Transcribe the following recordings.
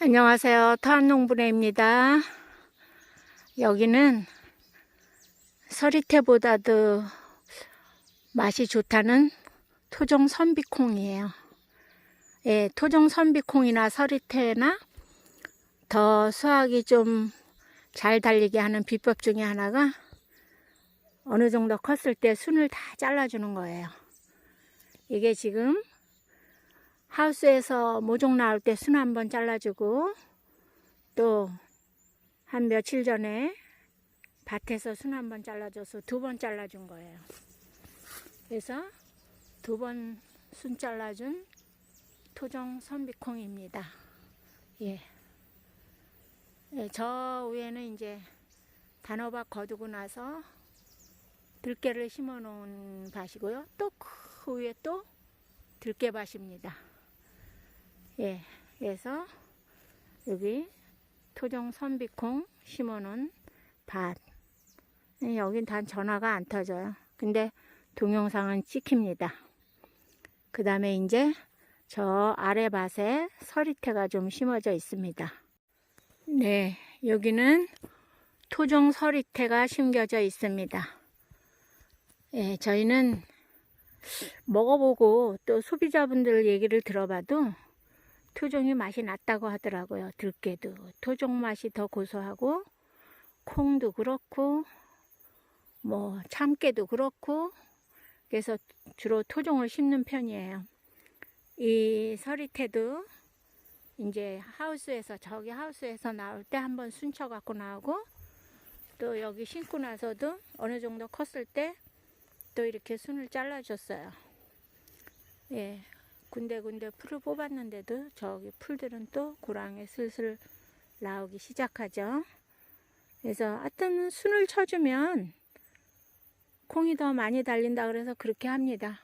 안녕하세요. 타한농부네입니다. 여기는 서리태보다도 맛이 좋다는 토종 선비콩이에요. 예, 토종 선비콩이나 서리태나 더 수확이 좀 잘 달리게 하는 비법 중에 하나가 어느 정도 컸을 때 순을 다 잘라주는 거예요. 이게 지금 하우스에서 모종 나올 때 순 한번 잘라주고 또 한 며칠 전에 밭에서 순 한번 잘라줘서 두 번 잘라준 거예요. 그래서 두 번 순 잘라준 토종 선비콩입니다. 예. 예, 저 위에는 이제 단호박 거두고 나서 들깨를 심어 놓은 밭이고요. 또 그 위에 또 들깨밭입니다. 예, 그래서 여기 토종 선비콩 심어놓은 밭. 예, 여긴 단 전화가 안 터져요. 근데 동영상은 찍힙니다. 그 다음에 이제 저 아래 밭에 서리태가 좀 심어져 있습니다. 네, 여기는 토종 서리태가 심겨져 있습니다. 예, 저희는 먹어보고 또 소비자분들 얘기를 들어봐도 토종이 맛이 낫다고 하더라고요. 들깨도 토종 맛이 더 고소하고 콩도 그렇고 뭐 참깨도 그렇고 그래서 주로 토종을 심는 편이에요. 이 서리태도 이제 하우스에서 저기 하우스에서 나올 때 한번 순쳐 갖고 나오고 또 여기 심고 나서도 어느 정도 컸을 때 또 이렇게 순을 잘라줬어요. 예, 군데군데 풀을 뽑았는데도 저기 풀들은 또 고랑에 슬슬 나오기 시작하죠. 그래서 하여튼 순을 쳐주면 콩이 더 많이 달린다 그래서 그렇게 합니다.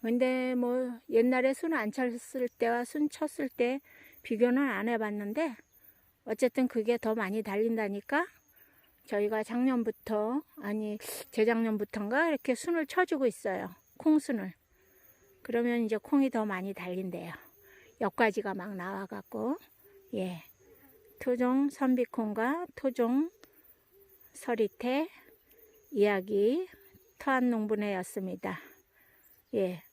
근데 뭐 옛날에 순 안 쳤을 때와 순 쳤을 때 비교는 안 해봤는데 어쨌든 그게 더 많이 달린다니까 저희가 작년부터 아니 재작년부터인가 이렇게 순을 쳐주고 있어요. 콩순을. 그러면 이제 콩이 더 많이 달린대요. 엿가지가 막 나와갖고 예 토종 선비콩과 토종 서리태 이야기 터한농부네였습니다. 예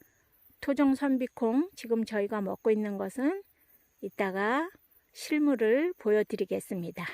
토종 선비콩 지금 저희가 먹고 있는 것은 이따가 실물을 보여드리겠습니다.